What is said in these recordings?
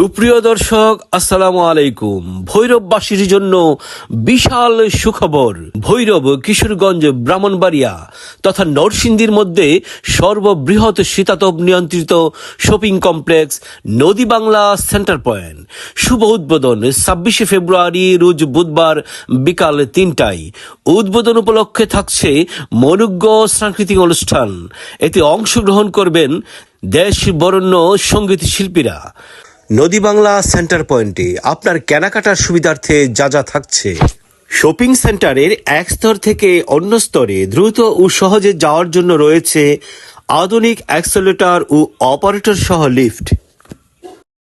সুপ্রিয় দর্শক, আসসালামু আলাইকুম। ভৈরববাসীর জন্য বিশাল সুখবর। ভৈরব, কিশোরগঞ্জ, ব্রাহ্মণবাড়িয়া তথা নরসিংদীর মধ্যে সর্ববৃহৎ শীতাতপ নিয়ন্ত্রিত শপিং কমপ্লেক্স নদী বাংলা সেন্টার পয়েন্ট। শুভ উদ্বোধন ছাব্বিশে ফেব্রুয়ারি, রোজ বুধবার বিকাল তিনটায়। উদ্বোধন উপলক্ষে থাকছে মনুজ্ঞ সাংস্কৃতিক অনুষ্ঠান। এতে অংশগ্রহণ করবেন দেশ বরণ্য সংগীত শিল্পীরা। নদী বাংলা সেন্টার পয়েন্টে আপনার কেনাকাটার সুবিধার্থে যা যা থাকছে। শপিং সেন্টারের এক স্তর থেকে অন্য স্তরে দ্রুত ও সহজে যাওয়ার জন্য রয়েছে আধুনিক অ্যাক্সেলেটর ও অপারেটর সহ লিফট।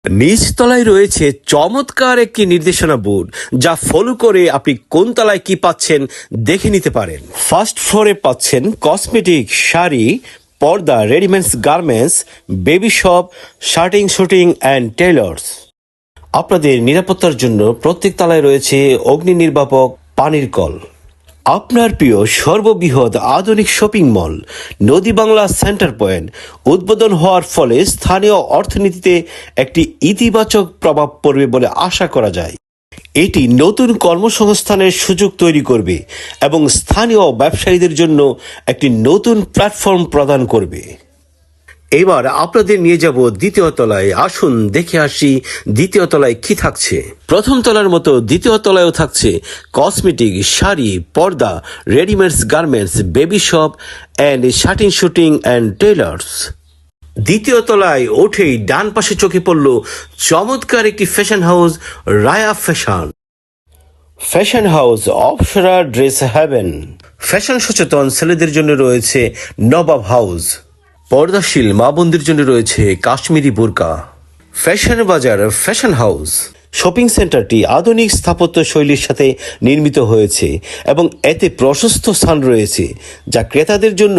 নিচতলায় রয়েছে চমৎকার একটি নির্দেশনা বোর্ড, যা ফলো করে আপনি কোন তলায় কি পাচ্ছেন দেখে নিতে পারেন। ফার্স্ট ফ্লোরে পাচ্ছেন কসমেটিক শাড়ি পর্দা readymades garments baby shop shirting suiting and tailors আপনাদের নিরাপত্তার জন্য প্রত্যেক তলায় রয়েছে অগ্নি নির্বাপক পানির কল। আপনার প্রিয় সর্ববৃহৎ আধুনিক শপিং মল নদী বাংলা সেন্টার পয়েন্ট উদ্বোধন হওয়ার ফলে স্থানীয় অর্থনীতিতে একটি ইতিবাচক প্রভাব পড়বে বলে আশা করা যায়। এটি নতুন কর্মসংস্থানের সুযোগ তৈরি করবে এবং স্থানীয় ব্যবসায়ীদের জন্য একটি নতুন প্ল্যাটফর্ম প্রদান করবে। এবার আপনাদের নিয়ে যাব দ্বিতীয় তলায়। আসুন দেখে আসি দ্বিতীয় তলায় কি থাকছে। প্রথম তলার মতো দ্বিতীয় তলায়ও থাকছে কসমেটিক শাড়ি, পর্দা, readymades garments, baby shop and shirting, suiting and tailors দ্বিতীয় তলায় ওঠেই ডান পাশে চোখে পড়ল চমৎকার একটি fashion house Raya fashion fashion house Apsara dress haven fashion সচেতন ছেলেদের জন্য রয়েছে নবাব হাউস পর্দাশীল মা বোনদের জন্য রয়েছে কাশ্মীরি বোরকা। ফ্যাশন বাজার ফ্যাশন হাউস শপিং সেন্টারটি আধুনিক স্থাপত্য শৈলীর সাথে নির্মিত হয়েছে এবং এতে প্রশস্ত স্থান রয়েছে যা ক্রেতাদের জন্য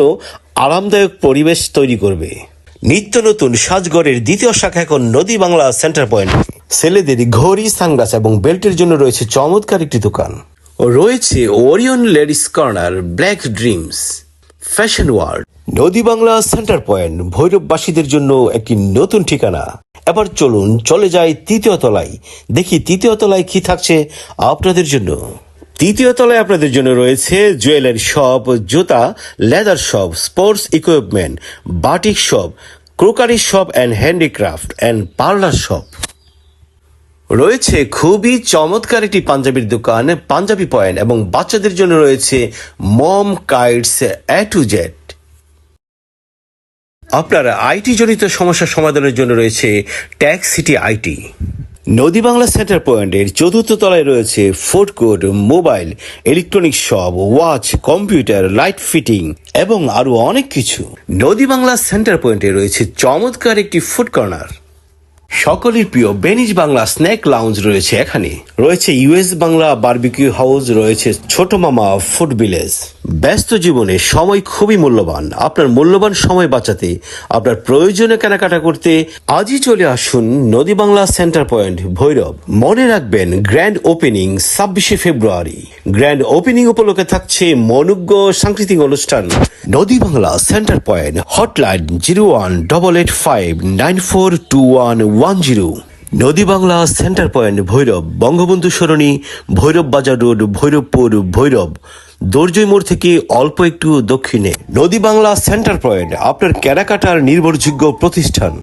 আরামদায়ক পরিবেশ তৈরি করবে। নিত্য নতুন সাজগড়ের দ্বিতীয় শাখা এখন নদী বাংলা সেন্টার পয়েন্ট। ছেলেদের ঘড়ি সানগ্লাস এবং বেল্টের জন্য রয়েছে চমৎকার একটি দোকান। ও রয়েছে Orion ladies corner black dreams fashion world Nodi Bangla centre point ভৈরববাসীদের জন্য একটি নতুন ঠিকানা। এবার চলুন চলে যাই তৃতীয় তলায়। দেখি তৃতীয় তলায় কি থাকছে আপনাদের জন্য। তৃতীয় তলায় আপনাদের জন্য রয়েছে জুয়েলারি শপ, জুতা, leather shop, sports equipment, batik shop, crockery shop and handicraft and parlour shop. রয়েছে খুবই চমৎকার একটি পাঞ্জাবির দোকান, পাঞ্জাবি পয়েন্ট এবং বাচ্চাদের জন্য রয়েছে mom kites A to Z. আপনার আইটি জনিত সমস্যা সমাধানের জন্য রয়েছে ট্যাক্স সিটি আইটি। নদী বাংলা সেন্টার পয়েন্টের চতুর্থ তলায় রয়েছে food court mobile, electronic shop watch, computer, light fitting এবং আরও অনেক কিছু। নদী বাংলা সেন্টার পয়েন্টে রয়েছে চমৎকার একটি ফুড কর্নার। সকলের প্রিয় বেনিজ বাংলা স্ন্যাক লাউঞ্জ রয়েছে এখানে। রয়েছে ইউএস বাংলা বারবিকিউ হাউস, রয়েছে ছোট মামা ফুড ভিলেজ। ব্যস্ত জীবনে সময় খুবই মূল্যবান। আপনার মূল্যবান সময় বাঁচাতে, আপনার প্রয়োজনে কেনাকাটা করতে আজই চলে আসুন নদী বাংলা সেন্টার পয়েন্ট ভৈরব। মনে রাখবেন, গ্র্যান্ড ওপেনিং ছাব্বিশে ফেব্রুয়ারি। গ্র্যান্ড ওপেনিং উপলক্ষে থাকছে মনুজ্ঞ সাংস্কৃতিক অনুষ্ঠান। Nodi Bangla centre point, hotline zero one double eight five nine four two one one zero Nodi Bangla centre point Bhairab, Bangabandhu Sarani, Bhairab Bazar road, Bhairabpur Bhairab. দর্জয় মোড় থেকে অল্প একটু দক্ষিণে, নদী বাংলা সেন্টার পয়েন্ট, আপনার কেনাকাটার নির্ভরযোগ্য প্রতিষ্ঠান।